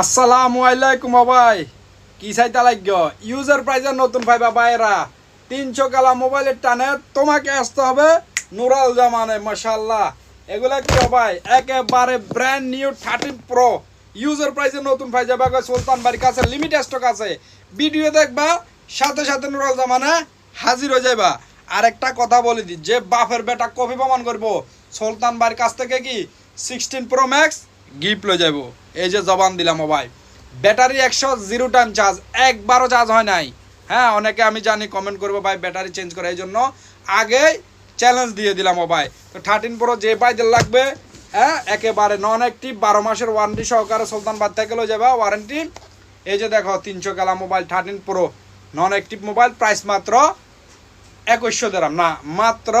আসসালামু আলাইকুম ভাই। কি চাইতে লাগ্য ইউজার প্রাইজের নতুন ভাইবা বাইরা। তিনশো কালা মোবাইলের টানে তোমাকে আসতে হবে নুরাল জামানে মাশাল্লাহ এগুলা কি ভাই? একেবারে brand new thirteen pro user প্রাইজের নতুন ভাই যাবে সুলতান বাড়ির কাছে লিমিট স্টক আছে। ভিডিও দেখবা, সাথে সাথে নুরাল জামানে হাজির হয়ে যাবা আর একটা কথা বলে দিই যে বাফের বেটা কপি প্রমাণ করব, সুলতান বাড়ির কাছ থেকে কি সিক্সটিন প্রো ম্যাক্স গিফট লয়ে যাব এই যে জবান দিলাম ভাই। ব্যাটারি একশো জিরো টাইম চার্জ, একবারও চার্জ হয় নাই। হ্যাঁ অনেকে আমি জানি কমেন্ট করব, ভাই, ব্যাটারি চেঞ্জ করে। এই জন্য আগে চ্যালেঞ্জ দিয়ে দিলাম ও ভাই। তো থার্টিন প্রো যে বাইদের লাগবে হ্যাঁ একেবারে নন অ্যাক্টিভ বারো মাসের ওয়ারেন্টি সহকারে সুলতান বাদ থেকে লয়ে যাবে ওয়ারেন্টি এই যে দেখো, তিনশো কালা mobile thirteen pro non active mobile price মাত্র একুশশো দিলাম না, মাত্র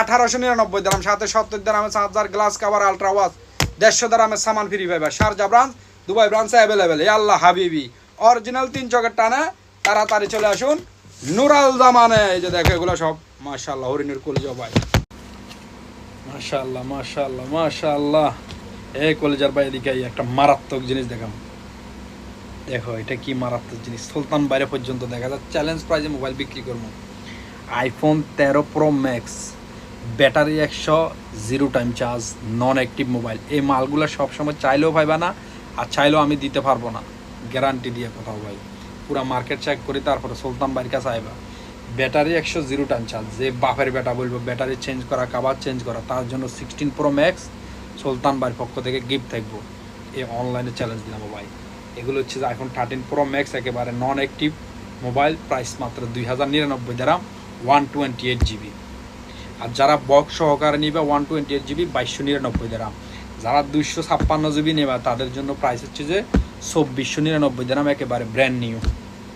আঠারোশো নিরানব্বই দিলাম সাথে সত্তর দিলাম charger glass cover ultra watch দেড়শো দ্রামের সামান ফ্রি পাইবা। Sharjah branch Dubai branch available এ আল্লাহ হাবিবি। অরিজিনাল তিন চকের টানে তাড়াতাড়ি চলে আসুন। নুরাল জামানে, এই যে দেখো, এগুলো সব মাশাল্লাহ হরিণের কলিজা ভাই। মাশাল্লাহ মাশাল্লাহ মাশাল্লাহ এই কলেজার ভাই এদিকে একটা মারাত্মক জিনিস দেখাম। দেখো, এটা কি মারাত্মক জিনিস। সুলতান বাইরে পর্যন্ত দেখা যায় চ্যালেঞ্জ প্রাইজে মোবাইল বিক্রি করব। আইফোন তেরো প্রো ম্যাক্স ব্যাটারি একশো, zero time charge non active mobile এই মালগুলো সবসময় চাইলেও পাইবা না, আর চাইলেও আমি দিতে পারব না। গ্যারান্টি দিয়ে কোথাও ভাই। পুরো মার্কেট চেক করি, তারপরে সুলতান বাড়ির কাছে আইবা। ব্যাটারি একশো, জিরো টাইম চার্জ। যে বাপের ব্যাটা বলব, ব্যাটারি চেঞ্জ করা কাবার চেঞ্জ করা, তার জন্য সিক্সটিন প্রো ম্যাক্স সুলতান বাড়ির পক্ষ থেকে গিফট থাকব। এই অনলাইনে চ্যালেঞ্জ দিলাম ভাই। এগুলো হচ্ছে আইফোন থার্টিন প্রো ম্যাক্স একেবারে নন অ্যাক্টিভ মোবাইল প্রাইস মাত্র দুই হাজার নিরানব্বই দ্বারা ওয়ান টোয়েন্টি এইট জিবি আর যারা বক্স সহকারে নিবে ওয়ান টোয়েন্টি এইট জিবি বাইশশো নিরানব্বই দেরাম যারা দুইশো ছাপ্পান্ন জিবি নেবে, তাদের জন্য প্রাইস হচ্ছে যে চব্বিশশো নিরানব্বই দেরাম একেবারে brand new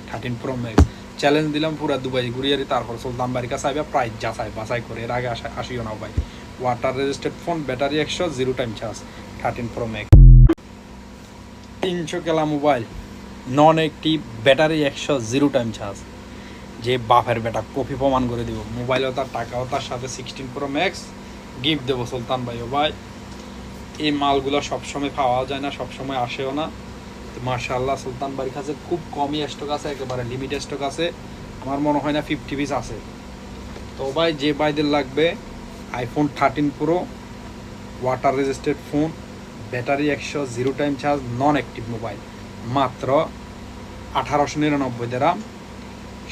thirteen pro max challenge দিলাম পুরো দুবাই ঘুরিয়ে তারপর সুলতান বাড়ির কাছে আইবা প্রাইস যাচাই বাছাই করে, এর আগে আসা, আসিও না ভাই। ওয়াটার রেজিস্টার্ড ফোন ব্যাটারি একশো zero time charge thirteen pro max তিনশো কেলা মোবাইল নন একটি ব্যাটারি একশো জিরো টাইম চার্জ যে বাপের বেটা কপি প্রমাণ করে দিব। মোবাইলও তার টাকাও তার সাথে সিক্সটিন প্রো ম্যাক্স গিফট দেবো সুলতান ভাই ও ভাই। এই মালগুলো সবসময় পাওয়া যায় না, সবসময় আসেও না। তো মার্শাল্লাহ, সুলতান বাড়ির কাছে খুব কমই স্টক আছে, একেবারে লিমিট স্টক আছে। আমার মনে হয় না ফিফটি পিস আছে। তো ভাই, যে বাইদের লাগবে iPhone thirteen pro water registered phone battery একশো zero time charge non active mobile মাত্র আঠারোশো নিরানব্বই দেরাম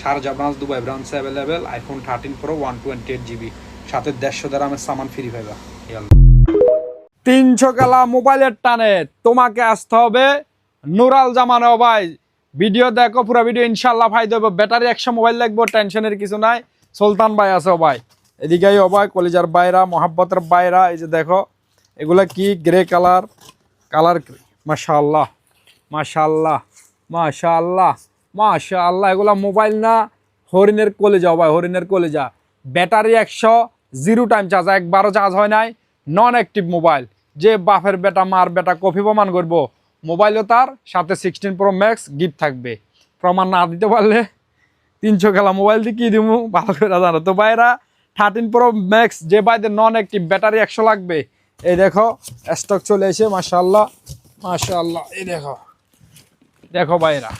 Sharjah branch Dubai branch available iPhone thirteen pro one twenty eight GB সাথে দেড়শো দামের সামান ফ্রি পাইবা। তিনশো কালা মোবাইলের টানে তোমাকে আসতে হবে নুরাল জামানো ভাই। ভিডিও দেখো, পুরো ভিডিও ইনশাল্লাহ ভাই দেবো ব্যাটারি একশো মোবাইল লাগবে, টেনশনের কিছু নাই। সুলতান ভাই আছে ভাই। এদিকে ও ভাই, কলিজার বাইরা, মহাব্বতের বাইরা, এই যে দেখো, এগুলা কি গ্রে কালার কালার মাশাল্লাহ মাশাল্লাহ মাশাল্লাহ মাশাল্লাহ এগুলা মোবাইল না, হরিণের কলেজা ভাই, হরিণের কলেজা। ব্যাটারি একশো, জিরো টাইম চার্জ, একবারও চার্জ হয় নাই নন অ্যাক্টিভ মোবাইল। যে বাপের বেটা, মার বেটা কপি প্রমাণ করব, মোবাইলও তার, সাথে সিক্সটিন প্রো ম্যাক্স গিফট থাকবে। প্রমাণ না দিতে পারলে তিনশো খেলা মোবাইল দিয়ে কী দিব ভালো করে জানো। তো ভাইরা থার্টিন প্রো ম্যাক্স যে বাইদের নন অ্যাক্টিভ ব্যাটারি একশো লাগবে, এই দেখো স্টক চলে এসে মাশাল্লাহ মাশাল্লাহ এই দেখো। দেখো ভাইরা।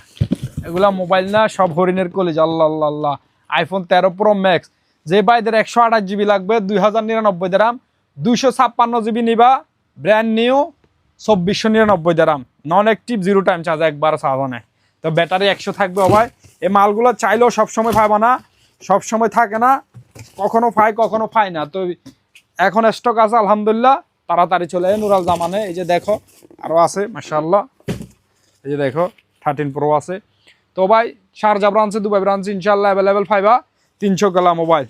এগুলা মোবাইল না, সব হরিণের কলেজ আল্লাহ আল্লাহ আল্লাহ আইফোন তেরো প্রো ম্যাক্স যে বাইদের একশো আঠাশ জিবি লাগবে, দুই হাজার নিরানব্বই দাম দুইশো ছাপ্পান্ন জিবি নিবা ব্র্যান্ড নিউ চব্বিশশো নিরানব্বই দাম non active zero time charge একবার চার্জ তো ব্যাটারি একশো থাকবে ভাই। এই মালগুলো চাইলেও সবসময় পাইবা না, সবসময় থাকে না, কখনো পাই কখনো পাই না। তো এখন স্টক আছে, আলহামদুলিল্লাহ। তাড়াতাড়ি চলে যায় নুরাল জামানে। এই যে দেখো আরও আছে মাসাল্লাহ এই যে দেখো থার্টিন প্রো আছে। তো ভাই শারজা ব্রাঞ্চে, দুবাই ব্রাঞ্চে ইনশাল্লাহ অ্যাভেলেবেল পাইবা তিনশো গেলা মোবাইল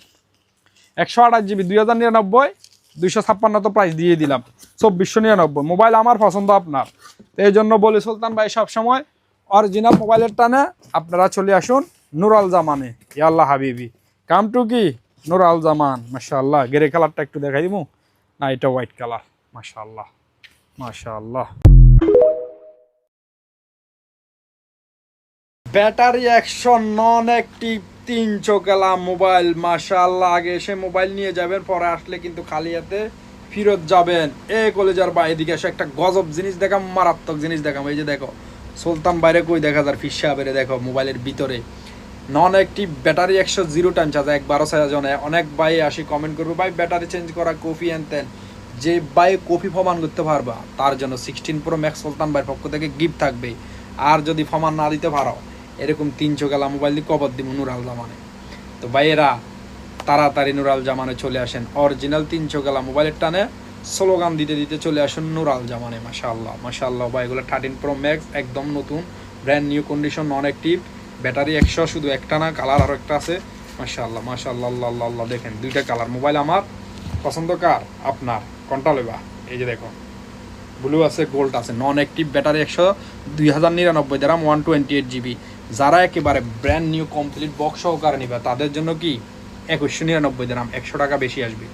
একশো আঠাশ জিবি, দুই হাজার নিরানব্বই, দুইশো ছাপ্পান্ন তো প্রাইস দিয়ে দিলাম। চব্বিশশো নিরানব্বই মোবাইল আমার পছন্দ আপনার। তো এই জন্য বলি সুলতান ভাই, সবসময় অরিজিনাল মোবাইলের টানে আপনারা চলে আসুন নুরাল জামানে। ইয়াল্লাহ হাবিবি। কাম টু কি? নুরাল জামান মাশাল্লাহ গ্রে কালারটা একটু দেখাই দিব না, এটা হোয়াইট কালার মাশাল্লাহ মাশাল্লাহ ব্যাটারি একশো নন অ্যাক্টিভ তিনশো গেলা মোবাইল। মাশাল্লাহ আগে এসে মোবাইল নিয়ে যাবেন, পরে আসলে কিন্তু খালি হাতে ফিরত যাবেন। এ কলেজার বা এদিকে এসে একটা গজব জিনিস দেখাম, মারাত্মক জিনিস দেখাম। এই যে দেখো, সুলতান বাইরে কই দেখা যার ফিসা বেড়ে দেখো, মোবাইলের ভিতরে। নন একটি ব্যাটারি একশো জিরো টাইম চার্জ একবারও জনে। অনেক ভাই আসি কমেন্ট করবে, ভাই, ব্যাটারি চেঞ্জ করা কফি এন তেন যে বাই কফি ফমান করতে পারবা, তার জন্য সিক্সটিন প্রো ম্যাক্স সুলতান ভাইয়ের পক্ষ থেকে গিফট থাকবে। আর যদি ফমান না দিতে পারো এরকম তিনশো গেলা মোবাইল দিয়ে কবর দিব নুরাল জামানে। তো ভাইয়েরা, তাড়াতাড়ি নুরাল জামানে চলে আসেন। অরিজিনাল তিনশো গেলা মোবাইলের টানে স্লোগান দিতে দিতে চলে আসুন নুরাল জামানে, মাশাআল্লাহ মাশাআল্লাহ। ভাই, এগুলো থার্টিন প্রো ম্যাক্স একদম নতুন brand new condition non active battery একশো শুধু একটা না কালার আরও একটা আছে, মাশাআল্লাহ মাশাআল্লাহ, আল্লাহ আল্লাহ আল্লাহ, দেখেন, দুইটা কালার মোবাইল আমার, পছন্দ কার? আপনার। কোনটা লেবা এই যে দেখো ব্লু আছে গোল্ড আছে নন অ্যাক্টিভ ব্যাটারি একশো দুই হাজার নিরানব্বই দ্বারা ওয়ান টোয়েন্টি এইট জিবি যারা একেবারে ব্র্যান্ড নিউ কমপ্লিট বক্স সহকারে নিবে, তাদের জন্য কি একুশশো নিরানব্বই দ্রাম একশো টাকা বেশি আসবে।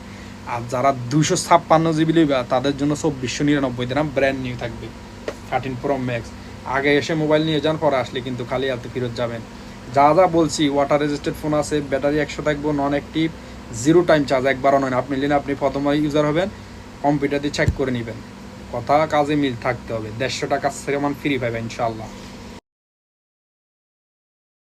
আর যারা দুশো ছাপ্পান্ন জিবি নিবে তাদের জন্য চব্বিশশো নিরানব্বই দ্রাম ব্র্যান্ড নিউ থাকবে থার্টিন প্রো ম্যাক্স আগে এসে মোবাইল নিয়ে যান, পরে আসলে কিন্তু খালি হাতে ফেরত যাবেন। যা যা বলছি ওয়াটার রেজিস্টেড ফোন আছে ব্যাটারি একশো থাকব non active zero time charge একবারও নয় আপনি নিলে আপনি প্রথম ইউজার হবেন কম্পিউটার দিয়ে চেক করে নেবেন। কথা কাজে মিল থাকতে হবে, দেড়শো টাকা সেরমান ফ্রি পাবেন ইনশাল্লাহ